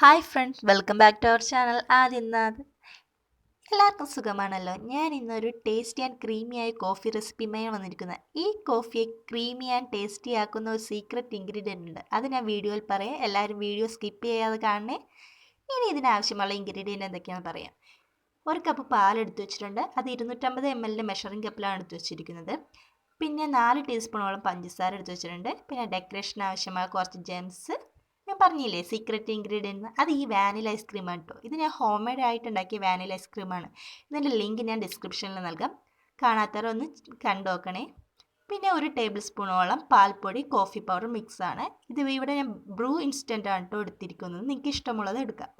Hi friends welcome back to our channel. Adhyanath എല്ലാവർക്കും സുഖമാണല്ലോ. ഞാൻ ഇന്നൊരു ടേസ്റ്റി ആൻഡ് ക്രീമി ആയ കോഫി റെസിപ്പിയുമായി വന്നിരിക്കുന്നത്. ഈ കോഫിയെ ക്രീമി ആൻഡ് ടേസ്റ്റി ആക്കുന്ന ഒരു സീക്രട്ട് ഇൻഗ്രീഡിയന്റ് ഉണ്ട്. അത് ഞാൻ വീഡിയോയിൽ പറയാം. എല്ലാവരും വീഡിയോ സ്കിപ്പ് ചെയ്യാതെ കാണണേ. ഇനി ഇതിനാവശ്യമുള്ള ഇൻഗ്രീഡിയന്റ് എന്തൊക്കെയാണെന്ന് പറയാം. ഒരു കപ്പ് പാൽ എടുത്തു വെച്ചിട്ടുണ്ട്. അത് ഇരുന്നൂറ്റമ്പത് എം എല്ലിന്റെ മെഷറിംഗ് കപ്പിലാണ് എടുത്തു വെച്ചിരിക്കുന്നത്. പിന്നെ നാല് ടീസ്പൂണോളം പഞ്ചസാര എടുത്തു വെച്ചിട്ടുണ്ട്. പിന്നെ ഡെക്കറേഷൻ ആവശ്യമായ കുറച്ച് ജെംസ് പറഞ്ഞില്ലേ സീക്രട്ട് ഇൻഗ്രീഡിയന്റ് അത് ഈ വാനില ഐസ്ക്രീമാണ് കേട്ടോ ഇത് ഞാൻ ഹോം മെയ്ഡ് ആയിട്ട് ഉണ്ടാക്കിയ വാനില ഐസ്ക്രീമാണ് ഇതിന്റെ ലിങ്ക് ഞാൻ ഡിസ്ക്രിപ്ഷനിൽ നൽകാം. കാണാത്തവരൊന്ന് കണ്ടു നോക്കണേ. പിന്നെ ഒരു ടേബിൾ സ്പൂണോളം പാൽപ്പൊടി കോഫി പൗഡർ മിക്സാണ് ഇത് ഇവിടെ ഞാൻ ബ്രൂ ഇൻസ്റ്റന്റ് ആണ് കേട്ടോ എടുത്തിരിക്കുന്നത്. നിങ്ങൾക്ക് ഇഷ്ടമുള്ളത് എടുക്കാം.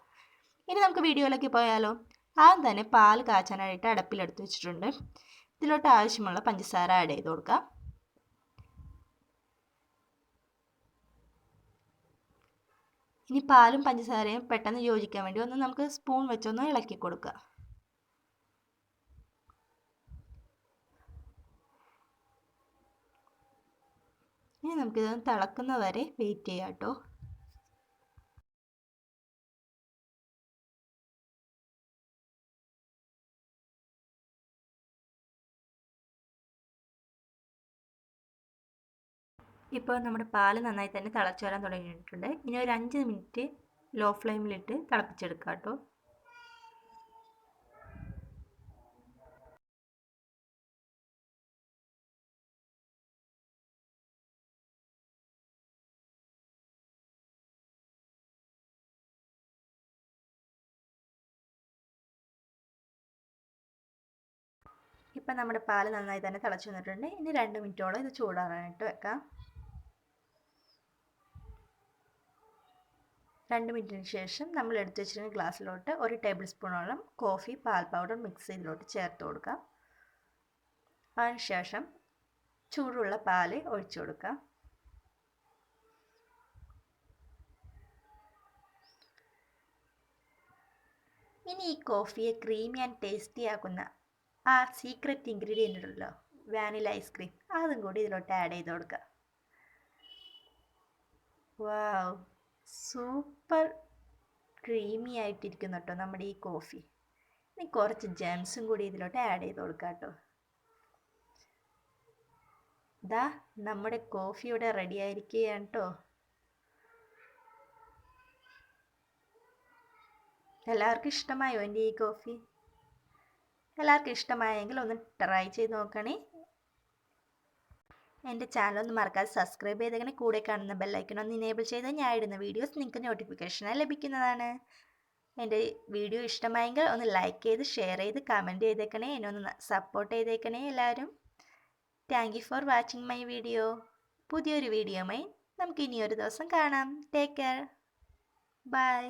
ഇനി നമുക്ക് വീഡിയോയിലേക്ക് പോയാലോ. ആദ്യം തന്നെ പാൽ കാച്ചാനായിട്ട് അടപ്പിലെടുത്ത് വെച്ചിട്ടുണ്ട്. ഇതിലോട്ട് ആവശ്യമുള്ള പഞ്ചസാര ആഡ് ചെയ്ത് കൊടുക്കാം. ഇനി പാലും പഞ്ചസാരയും പെട്ടെന്ന് യോജിക്കാൻ വേണ്ടി ഒന്ന് നമുക്ക് സ്പൂൺ വെച്ചൊന്ന് ഇളക്കി കൊടുക്കുക. ഇനി നമുക്കിത് തിളക്കുന്ന വരെ വെയിറ്റ് ചെയ്യാം കേട്ടോ. ഇപ്പോൾ നമ്മുടെ പാൽ നന്നായി തന്നെ തിളച്ചു വരാൻ തുടങ്ങിയിട്ടുണ്ട്. ഇനി ഒരു അഞ്ച് മിനിറ്റ് ലോ ഫ്ലെയിമിലിട്ട് തിളപ്പിച്ചെടുക്കാം കേട്ടോ. ഇപ്പം നമ്മുടെ പാൽ നന്നായി തന്നെ തിളച്ചു വന്നിട്ടുണ്ട്. ഇനി രണ്ട് മിനിറ്റോളം ഇത് ചൂടാറാനായിട്ട് വെക്കാം. രണ്ട് മിനിറ്റിന് ശേഷം നമ്മൾ എടുത്തു വെച്ചിരുന്ന ഗ്ലാസ്സിലോട്ട് ഒരു ടേബിൾ സ്പൂണോളം കോഫി പാൽ പൗഡർ മിക്സ് ചെയ്തിലോട്ട് ചേർത്ത് കൊടുക്കാം. അതിനുശേഷം ചൂടുള്ള പാൽ ഒഴിച്ചു കൊടുക്കാം. ഇനി ഈ കോഫിയെ ക്രീമി ആൻഡ് ടേസ്റ്റി ആക്കുന്ന ആ സീക്രട്ട് ഇൻഗ്രീഡിയന്റ് ഉണ്ടല്ലോ വാനില ഐസ്ക്രീം അതും കൂടി ഇതിലോട്ട് ആഡ് ചെയ്ത് കൊടുക്കുക വാവ് സൂപ്പർ ക്രീമി ആയിട്ടിരിക്കുന്നു കേട്ടോ നമ്മുടെ ഈ കോഫി. ഇനി കുറച്ച് ജെംസും കൂടി ഇതിലോട്ട് ആഡ് ചെയ്ത് കൊടുക്കാം കേട്ടോ. ഇതാ നമ്മുടെ കോഫി ഇവിടെ റെഡി ആയിരിക്കുകയാണ് കേട്ടോ. എല്ലാവർക്കും ഇഷ്ടമായോ എന്റെ ഈ കോഫി? എല്ലാവർക്കും ഇഷ്ടമായെങ്കിൽ ഒന്ന് ട്രൈ ചെയ്ത് നോക്കണേ. എന്റെ ചാനൽ ഒന്ന് മറക്കാതെ സബ്സ്ക്രൈബ് ചെയ്തങ്ങനെ കൂടെ കാണുന്ന ബെല്ലൈക്കൺ ഒന്ന് ഇനേബിൾ ചെയ്താൽ ഞാൻ ഇടുന്ന വീഡിയോസ് നിങ്ങൾക്ക് നോട്ടിഫിക്കേഷനായി ലഭിക്കുന്നതാണ്. എന്റെ വീഡിയോ ഇഷ്ടമായെങ്കിൽ ഒന്ന് ലൈക്ക് ചെയ്ത് ഷെയർ ചെയ്ത് കമന്റ് ചെയ്തേക്കണേ. എന്നെ ഒന്ന് സപ്പോർട്ട് ചെയ്തേക്കണേ എല്ലാവരും. Thank for watching my video പുതിയൊരു വീഡിയോയുമായി നമുക്ക് ഇനിയൊരു ദിവസം കാണാം. Take care bye